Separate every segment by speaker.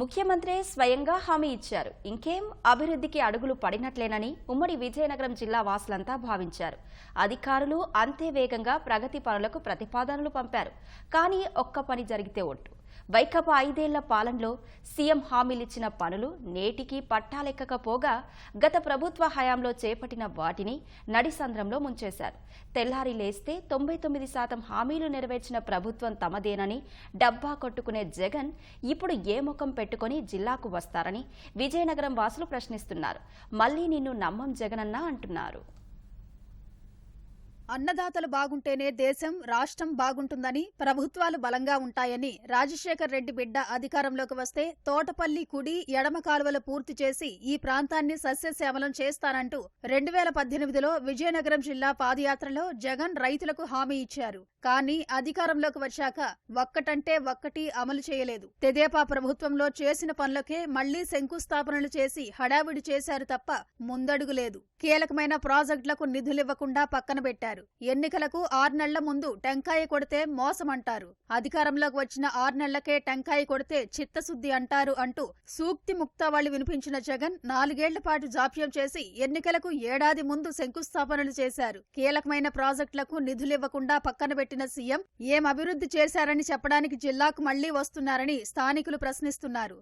Speaker 1: ముఖ్యమంత్రే స్వయంగా హామీ ఇచ్చారు. ఇంకేం? అభివృద్ధికి అడుగులు పడినట్లేనని ఉమ్మడి విజయనగరం జిల్లా వాసులంతా భావించారు. అధికారులు అంతే వేగంగా ప్రగతి పనులకు ప్రతిపాదనలు పంపారు. కానీ ఒక్క పని జరిగితే ఒట్టు. వైకపా ఐదేళ్ళ పాలనలో సీఎం హామీలిచ్చిన పనులు నేటికి పట్టాలెక్కకపోగా గత ప్రభుత్వ హయాంలో చేపట్టిన వాటిని నడిసంద్రంలో ముంచేశారు. తెల్లారి లేస్తే తొంభై తొమ్మిది శాతం హామీలు నెరవేర్చిన ప్రభుత్వం తమదేనని డబ్బా కొట్టుకునే జగన్ ఇప్పుడు ఏ ముఖం పెట్టుకుని జిల్లాకు వస్తారని విజయనగరం వాసులు ప్రశ్నిస్తున్నారు. మళ్ళీ నిన్ను నమ్మం జగనన్నా అంటున్నారు.
Speaker 2: అన్నదాతలు బాగుంటేనే దేశం రాష్ట్రం బాగుంటుందని ప్రభుత్వాలు బలంగా ఉంటాయని రాజశేఖర్ రెడ్డి బిడ్డ అధికారంలోకి వస్తే తోటపల్లి కుడి ఎడమ కాలువలు పూర్తి చేసి ఈ ప్రాంతాన్ని సస్యశ్యామలం చేస్తానంటూ రెండు వేల పద్దెనిమిదిలో విజయనగరం జిల్లా పాదయాత్రలో జగన్ రైతులకు హామీ ఇచ్చారు. కానీ అధికారంలోకి వచ్చాక ఒక్కటంటే ఒక్కటి అమలు చేయలేదు. తెదేపా ప్రభుత్వంలో చేసిన పనులకే మళ్ళీ శంకుస్థాపనలు చేసి హడావిడి చేశారు తప్ప ముందడుగు లేదు. కీలకమైన ప్రాజెక్టులకు నిధులివ్వకుండా పక్కన పెట్టారు. ఎన్నికలకు ఆరు నెలల ముందు టెంకాయ కొడితే మోసమంటారు. అధికారంలోకి వచ్చిన ఆరు నెలలకే టెంకాయ కొడితే చిత్తశుద్ధి అంటారు అంటూ సూక్తి ముక్తావళి వినిపించిన జగన్ నాలుగేళ్ళ పాటు జాప్యం చేసి ఎన్నికలకు ఏడాది ముందు శంకుస్థాపనలు చేశారు. కీలకమైన ప్రాజెక్టులకు నిధులివ్వకుండా పక్కన పెట్టిన సీఎం ఏం అభివృద్ధి చేశారని చెప్పడానికి జిల్లాకు మళ్ళీ వస్తున్నారని స్థానికులు ప్రశ్నిస్తున్నారు.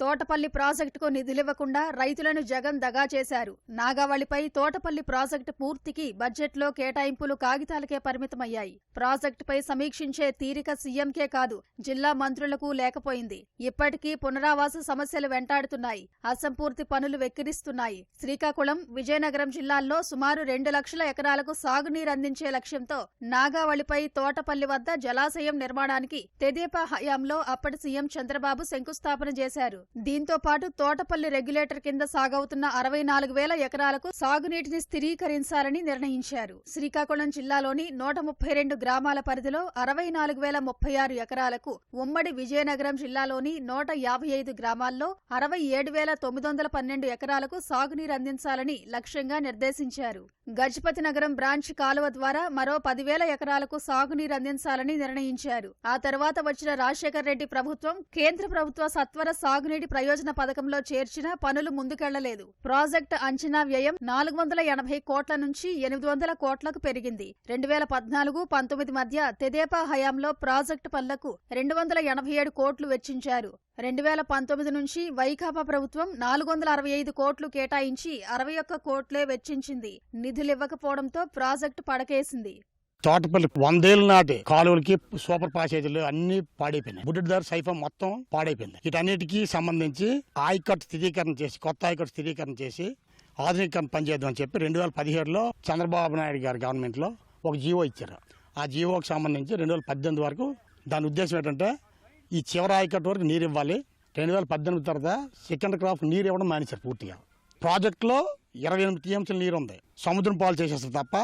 Speaker 2: తోటపల్లి ప్రాజెక్టుకు నిధులివ్వకుండా రైతులను జగన్ దగా చేశారు. నాగావళిపై తోటపల్లి ప్రాజెక్టు పూర్తికి బడ్జెట్లో కేటాయింపులు కాగితాలకే పరిమితమయ్యాయి. ప్రాజెక్టుపై సమీక్షించే తీరిక సీఎంకే కాదు జిల్లా మంత్రులకు లేకపోయింది. ఇప్పటికీ పునరావాస సమస్యలు వెంటాడుతున్నాయి. అసంపూర్తి పనులు వెక్కిరిస్తున్నాయి. శ్రీకాకుళం విజయనగరం జిల్లాల్లో సుమారు రెండు లక్షల ఎకరాలకు సాగునీరు అందించే లక్ష్యంతో నాగావళిపై తోటపల్లి వద్ద జలాశయం నిర్మాణానికి తెదేపా హయాంలో అప్పటి సీఎం చంద్రబాబు శంకుస్థాపన చేశారు. దీంతో పాటు తోటపల్లి రెగ్యులేటర్ కింద సాగవుతున్న అరవై నాలుగు వేల ఎకరాలకు సాగునీటిని స్థిరీకరించాలని నిర్ణయించారు. శ్రీకాకుళం జిల్లాలోని నూట ముప్పై రెండు గ్రామాల పరిధిలో అరవై నాలుగు వేల ముప్పై ఆరు ఎకరాలకు ఉమ్మడి విజయనగరం జిల్లాలోని నూట యాభై ఐదు గ్రామాల్లో అరవై ఏడు వేల తొమ్మిది వందల పన్నెండు ఎకరాలకు సాగునీరు అందించాలని లక్ష్యంగా నిర్దేశించారు. గజపతి నగరం బ్రాంచ్ కాలువ ద్వారా మరో పదివేల ఎకరాలకు సాగునీరు అందించాలని నిర్ణయించారు. ఆ తర్వాత వచ్చిన రాజశేఖర్ రెడ్డి ప్రభుత్వం కేంద్ర ప్రభుత్వ సత్వర సాగునీటి ప్రయోజన పథకంలో చేర్చిన పనులు ముందుకెళ్ళలేదు. ప్రాజెక్టు అంచనా వ్యయం నాలుగు వందల ఎనభై కోట్ల నుంచి ఎనిమిది వందల కోట్లకు పెరిగింది. రెండు వేల పద్నాలుగు పంతొమ్మిది మధ్య తెదేపా హయాంలో ప్రాజెక్టు పనులకు రెండు వందల ఎనభై ఏడు కోట్లు వెచ్చించారు. రెండు వేల పంతొమ్మిది నుంచి వైకాపా ప్రభుత్వం నాలుగు వందల అరవై ఐదు కోట్లు కేటాయించి అరవై ఒక్క కోట్లే వెచ్చించింది. నిధులివ్వకపోవడంతో ప్రాజెక్టు పడకేసింది.
Speaker 3: తోటపల్లి వందేళ్ళ నాటి కాలువలకి సూపర్ పాసేజీలు అన్ని పాడైపోయినాయి. బుడ్డిదారు సైఫం మొత్తం పాడైపోయింది. వీటన్నిటికీ సంబంధించి ఆయకట్టు స్థిరీకరణ చేసి కొత్త ఆయకట్టు స్థిరీకరణ చేసి ఆధునీకరణ పనిచేద్దామని చెప్పి రెండు వేల పదిహేడులో చంద్రబాబు నాయుడు గారి గవర్నమెంట్లో ఒక జీవో ఇచ్చారు. ఆ జీవోకి సంబంధించి రెండు వేల పద్దెనిమిది వరకు దాని ఉద్దేశం ఏంటంటే ఈ చివరి ఆయకట్టు వరకు నీరు ఇవ్వాలి. రెండు వేల పద్దెనిమిది తర్వాత సెకండ్ క్రాప్ నీరు ఇవ్వడం మానేశారు పూర్తిగా. ప్రాజెక్టులో ఇరవై ఎనిమిది టీఎంసీలు నీరు ఉంది సముద్రం పాలు చేసేస్తారు తప్ప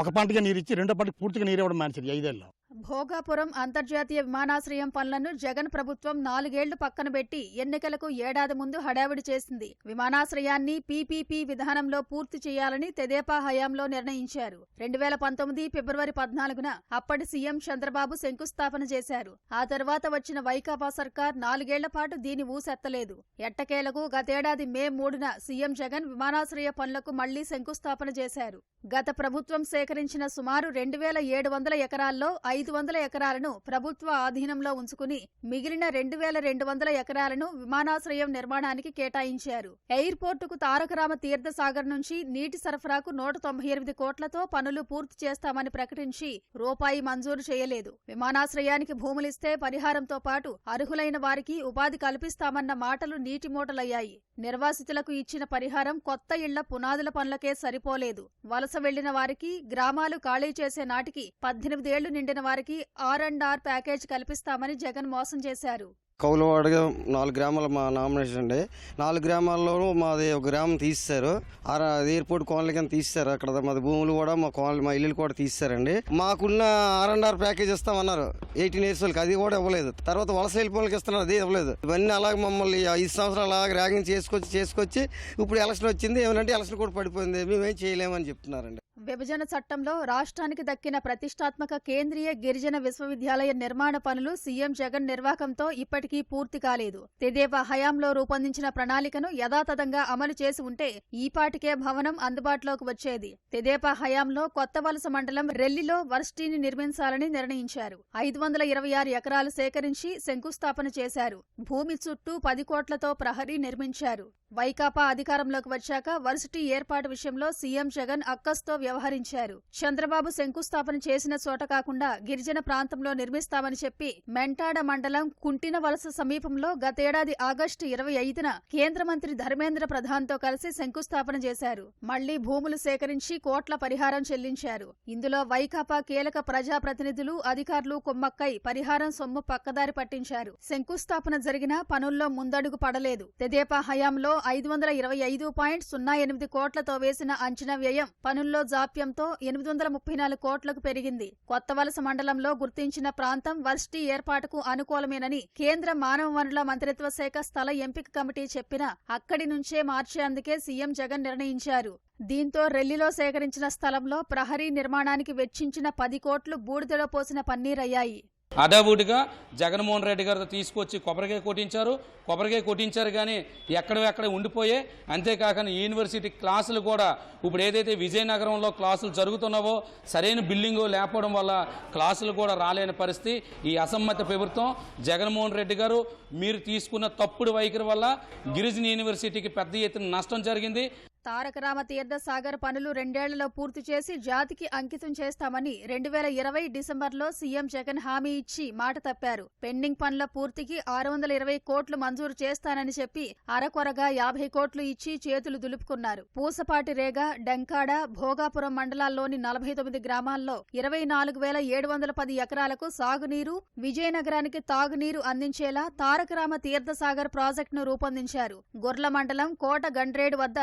Speaker 3: ఒక పంటగా నీరు ఇచ్చి రెండో పంటకి పూర్తిగా నీరు ఇవ్వడం మానేశారు ఈ ఐదేళ్ళు.
Speaker 2: భోగాపురం అంతర్జాతీయ విమానాశ్రయం పనులను జగన్ ప్రభుత్వం నాలుగేళ్ళు పక్కన పెట్టి ఎన్నికలకు ఏడాది ముందు హడావిడి చేసింది. విమానాశ్రయాన్ని పీపీపీ విధానంలో పూర్తి చేయాలని తెదేపా హయాంలో నిర్ణయించారు. రెండు వేల పంతొమ్మిది ఫిబ్రవరి పద్నాలుగున అప్పటి సీఎం చంద్రబాబు శంకుస్థాపన చేశారు. ఆ తర్వాత వచ్చిన వైకాపా సర్కార్ నాలుగేళ్ళ పాటు దీని ఊసెత్తలేదు. ఎట్టకేలకు గతేడాది మే మూడున సీఎం జగన్ విమానాశ్రయ పనులకు మళ్ళీ శంకుస్థాపన చేశారు. గత ప్రభుత్వం సేకరించిన సుమారు రెండు వేల ఏడు వందల ఎకరాల్లో ఐదు ఐదు వందల ఎకరాలను ప్రభుత్వ ఆధీనంలో ఉంచుకుని మిగిలిన రెండు వేల రెండు వందల ఎకరాలను విమానాశ్రయం నిర్మాణానికి కేటాయించారు. ఎయిర్పోర్టుకు తారకరామ తీర్థసాగర్ నుంచి నీటి సరఫరాకు నూట తొంభై ఎనిమిది కోట్లతో పనులు పూర్తి చేస్తామని ప్రకటించి రూపాయి మంజూరు చేయలేదు. విమానాశ్రయానికి భూములిస్తే పరిహారంతో పాటు అర్హులైన వారికి ఉపాధి కల్పిస్తామన్న మాటలు నీటి మూటలయ్యాయి నిర్వాసితులకు ఇచ్చిన పరిహారం కొత్త ఇళ్ళ పునాదుల పనులకే సరిపోలేదు. వలస వెళ్ళిన వారికి గ్రామాలు ఖాళీ చేసే నాటికి పద్దెనిమిదేళ్ళు నిండిన వారికి ఆర్ అండ్ ఆర్ ప్యాకేజ్ కల్పిస్తామని జగన్ మోసం చేశారు.
Speaker 4: కౌలవాడగా నాలుగు గ్రామాల మా నామినేషన్ అండి. నాలుగు గ్రామాల్లోనూ మాది ఒక గ్రామం తీసేశారు. ఆ ఎయిర్పోర్ట్ కోనలు కింద తీసేశారు. అక్కడ మాది భూములు కూడా మా కోనలు మా ఇల్లులు కూడా తీసేశారండి. మాకున్న ఆర్ అండ్ ఆర్ ప్యాకేజ్ ఇస్తామన్నారు. ఎయిటీన్ ఇయర్స్ వాళ్ళకి అది కూడా ఇవ్వలేదు. తర్వాత వలస వెళ్ళిపోళ్ళకి ఇస్తున్నారు. అది ఇవ్వలేదు. ఇవన్నీ అలాగే మమ్మల్ని ఐదు సంవత్సరాలు అలాగే ర్యాగింగ్ చేసుకొచ్చి చేసుకొచ్చి ఇప్పుడు ఎలక్షన్ వచ్చింది. ఏమంటే ఎలక్షన్ కూడా పడిపోయింది. మేమేం చేయలేమని చెప్తున్నారండి.
Speaker 2: విభజన చట్టంలో రాష్ట్రానికి దక్కిన ప్రతిష్టాత్మక కేంద్రీయ గిరిజన విశ్వవిద్యాలయ నిర్మాణ పనులు సీఎం జగన్ నిర్వాహకంతో ఇప్పటికీ పూర్తి కాలేదు. తెదేపా హయాంలో రూపొందించిన ప్రణాళికను యథాతథంగా అమలు చేసి ఉంటే ఈపాటికే భవనం అందుబాటులోకి వచ్చేది. తెదేపా హయాంలో కొత్త వలస మండలం రెల్లిలో వర్సిటీని నిర్మించాలని నిర్ణయించారు. ఐదు వందల ఇరవై ఆరు ఎకరాలు సేకరించి శంకుస్థాపన చేశారు. భూమి చుట్టూ పది కోట్లతో ప్రహరీ నిర్మించారు. వైకాపా అధికారంలోకి వచ్చాక వర్సిటీ ఏర్పాటు విషయంలో సీఎం జగన్ అక్కస్తో వ్యవహరించారు. చంద్రబాబు శంకుస్థాపన చేసిన చోట కాకుండా గిరిజన ప్రాంతంలో నిర్మిస్తామని చెప్పి మెంటాడ మండలం కుంటిన వలస సమీపంలో గతేడాది ఆగస్టు ఇరవై ఐదున కేంద్ర మంత్రి ధర్మేంద్ర ప్రధాన్తో కలిసి శంకుస్థాపన చేశారు. మళ్ళీ భూములు సేకరించి కోట్ల పరిహారం చెల్లించారు. ఇందులో వైకాపా కీలక ప్రజాప్రతినిధులు అధికారులు కుమ్మక్కై పరిహారం సొమ్ము పక్కదారి పట్టించారు. శంకుస్థాపన జరిగిన పనుల్లో ముందడుగు పడలేదు. తెదేపా హయాంలో ఐదు వందల ఇరవై ఐదు పాయింట్ సున్నా ఎనిమిది కోట్లతో వేసిన అంచనా వ్యయం పనుల్లో జాప్యంతో ఎనిమిది వందల ముప్పై నాలుగు కోట్లకు పెరిగింది. కొత్త వలస మండలంలో గుర్తించిన ప్రాంతం వర్సిటీ ఏర్పాటుకు అనుకూలమేనని కేంద్ర మానవ వనరుల మంత్రిత్వ శాఖ స్థల ఎంపిక కమిటీ చెప్పినా అక్కడి నుంచే మార్చేందుకే సీఎం జగన్ నిర్ణయించారు. దీంతో రెల్లిలో సేకరించిన స్థలంలో ప్రహరీ నిర్మాణానికి వెచ్చించిన పది కోట్లు బూడిదలో పోసిన పన్నీరయ్యాయి.
Speaker 5: అడాబూటిగా జగన్మోహన్ రెడ్డి గారు తీసుకొచ్చి కొబ్బరికాయ కొట్టించారు. కొబ్బరికాయ కొట్టించారు కానీ ఎక్కడెక్కడ ఉండిపోయే. అంతేకాక యూనివర్సిటీ క్లాసులు కూడా ఇప్పుడు ఏదైతే విజయనగరంలో క్లాసులు జరుగుతున్నావో సరైన బిల్డింగు లేకపోవడం వల్ల క్లాసులు కూడా రాలేని పరిస్థితి. ఈ అసమ్మతి ప్రభుత్వం జగన్మోహన్ రెడ్డి గారు మీరు తీసుకున్న తప్పుడు వైఖరి వల్ల గిరిజన యూనివర్సిటీకి పెద్ద ఎత్తున నష్టం జరిగింది.
Speaker 2: తారకరామ తీర్థ సాగర్ పనులు రెండేళ్ళలో పూర్తి చేసి జాతికి అంకితం చేస్తామని రెండు వేల ఇరవై డిసెంబర్లో సీఎం జగన్ హామీ ఇచ్చి మాట తప్పారు. పెండింగ్ పనుల పూర్తికి ఆరు వందల ఇరవై కోట్లు మంజూరు చేస్తానని చెప్పి అరకొరగా యాభై కోట్లు ఇచ్చి చేతులు దులుపుకున్నారు. పూసపాటి రేగ డెంకాడ భోగాపురం మండలాల్లోని నలభై తొమ్మిది గ్రామాల్లో ఇరవై నాలుగు వేల ఏడు వందల పది ఎకరాలకు సాగునీరు విజయనగరానికి తాగునీరు అందించేలా తారకరామ తీర్థసాగర్ ప్రాజెక్టును రూపొందించారు. గుర్ల మండలం కోట గండ్రేడు వద్ద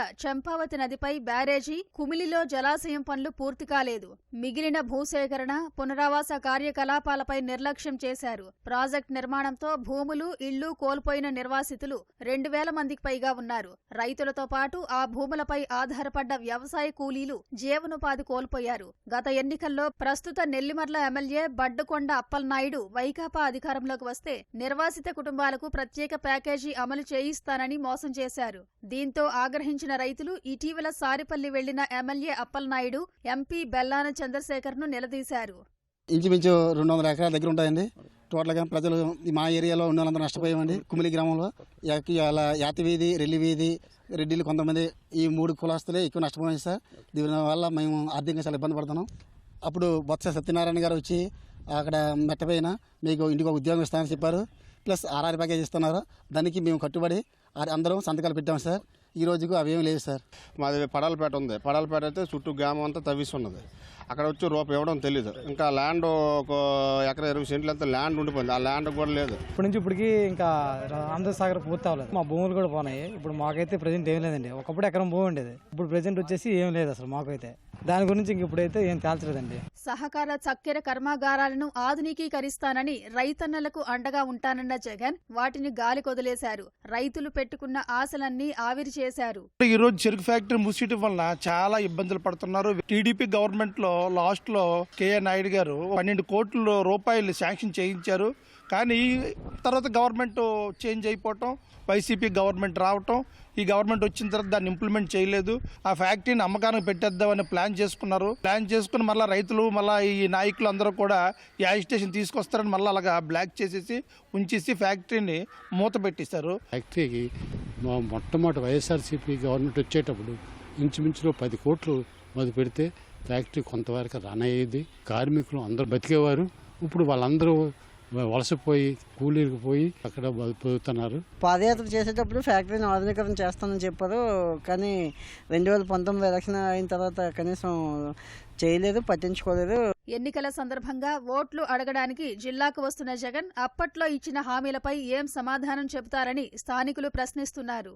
Speaker 2: చంపావతి నదిపై బ్యారేజీ కుమిలిలో జలాశయం పనులు పూర్తి కాలేదు. మిగిలిన భూసేకరణ పునరావాస కార్యకలాపాలపై నిర్లక్ష్యం చేశారు. ప్రాజెక్ట్ నిర్మాణంతో భూములు ఇళ్ళు కోల్పోయిన నిర్వాసితులు రెండు వేల మందికి పైగా ఉన్నారు. రైతులతో పాటు ఆ భూములపై ఆధారపడ్డ వ్యవసాయ కూలీలు జీవనోపాధి కోల్పోయారు. గత ఎన్నికల్లో ప్రస్తుత నెల్లిమర్ల ఎమ్మెల్యే బడ్డుకొండ అప్పలనాయుడు వైకాపా అధికారంలోకి వస్తే నిర్వాసిత కుటుంబాలకు ప్రత్యేక ప్యాకేజీ అమలు చేయిస్తానని మోసం చేశారు. దీంతో ఆగ్రహించిన రైతులు ఇటీవల సారిపల్లి వెళ్ళిన ఎమ్మెల్యే అప్పలనాయుడు ఎంపీ బెల్లాన చంద్రశేఖర్ను నిలదీశారు.
Speaker 6: ఇంచుమించు రెండు వందల ఎకరాల దగ్గర ఉంటాయండి. టోటల్గా ప్రజలు మా ఏరియాలో ఉన్న వాళ్ళందరూ నష్టపోయామండి. కుమిలి గ్రామంలో అలా యాతి వీధి రెల్లి వీధి రెడ్డిలు కొంతమంది ఈ మూడు కులాస్తులే ఎక్కువ నష్టపోయాయి సార్. దీని వల్ల మేము ఆర్థికంగా చాలా ఇబ్బంది పడుతున్నాం. అప్పుడు బొత్స సత్యనారాయణ గారు వచ్చి అక్కడ మెట్టపైన మీకు ఇంటికి ఒక ఉద్యోగం ఇస్తామని చెప్పారు. ప్లస్ ఆర్ఆర్ ప్యాకేజ్ ఇస్తున్నారు. దానికి మేము కట్టుబడి ఆ- అందరం సంతకాలు పెట్టాం సార్. ఈ రోజుకు అవేం లేవు సార్.
Speaker 7: మాది పడాలపేట ఉంది. పడాలపేట అయితే చుట్టూ గ్రామం అంతా తవ్విసి ఉన్నది అక్కడ వచ్చి రూపాయి ఇవ్వడం తెలియదు ఇంకా ల్యాండ్ ఒక ఎకరా ఇరవై సెంట్లు అంతా ల్యాండ్ ఉండిపోయింది. ఆ ల్యాండ్ కూడా లేదు.
Speaker 8: ఇప్పటి నుంచి ఇప్పటికి ఇంకా ఆంధ్ర సాగర్ పూర్తి అవ్వలేదు. మా భూములు కూడా పోనాయి. ఇప్పుడు మాకైతే ప్రజెంట్ ఏం లేదండి. ఒకప్పుడు ఎకరం భూమి ఉండేది. ఇప్పుడు ప్రజెంట్ వచ్చేసి ఏం లేదు అసలు మాకైతే. దాని గురించి ఇంక ఇప్పుడైతే ఏం తేల్చలేదండి
Speaker 2: సహకార చక్కెర కర్మాగారాలను ఆధునికీకరిస్తానని రైతన్నలకు అండగా ఉంటానన్న జగన్ వాటిని గాలి కొదిలేశారు. రైతులు పెట్టుకున్న ఆశలన్నీ ఆవిరి చేశారు.
Speaker 9: ఈ రోజు చెరుకు ఫ్యాక్టరీ మూసేయడం వలన చాలా ఇబ్బందులు పడుతున్నారు. టీడీపీ గవర్నమెంట్లో లాస్ట్లో కేఏ నాయుడు గారు పన్నెండు కోట్ల రూపాయలు శాంక్షన్ చేయించారు. కానీ తర్వాత గవర్నమెంట్ చేంజ్ అయిపోవటం వైసీపీ గవర్నమెంట్ రావటం ఈ గవర్నమెంట్ వచ్చిన తర్వాత దాన్ని ఇంప్లిమెంట్ చేయలేదు. ఆ ఫ్యాక్టరీని అమ్మకానికి పెట్టేద్దామని ప్లాన్ చేసుకున్నారు. ప్లాన్ చేసుకుని మళ్ళీ రైతులు మళ్ళీ ఈ నాయకులు అందరూ కూడా ఈ స్టేషన్ తీసుకొస్తారని మళ్ళీ అలాగా బ్లాక్ చేసేసి ఉంచేసి ఫ్యాక్టరీని మూత పెట్టేశారు.
Speaker 10: ఫ్యాక్టరీకి మా మొట్టమొదటి వైఎస్ఆర్సీపీ గవర్నమెంట్ వచ్చేటప్పుడు ఇంచుమించులో పది కోట్లు మొదలు పెడితే ఫ్యాక్టరీ కొంతవరకు రన్ అయ్యేది. కార్మికులు అందరూ బతికేవారు. ఇప్పుడు వాళ్ళందరూ వలసపోయి కూలీలకు పోయి అక్కడ బతుకుతున్నారు.
Speaker 11: పాదయాత్ర చేసేటప్పుడు ఫ్యాక్టరీని ఆధునీకరణ చేస్తానని చెప్పారు. కానీ రెండు వేల పంతొమ్మిది ఎలక్షన్ అయిన తర్వాత కనీసం చేయలేదు పట్టించుకోలేదు.
Speaker 2: ఎన్నికల సందర్భంగా ఓట్లు అడగడానికి జిల్లాకు వస్తున్న జగన్ అప్పట్లో ఇచ్చిన హామీలపై ఏం సమాధానం చెబుతారని స్థానికులు ప్రశ్నిస్తున్నారు.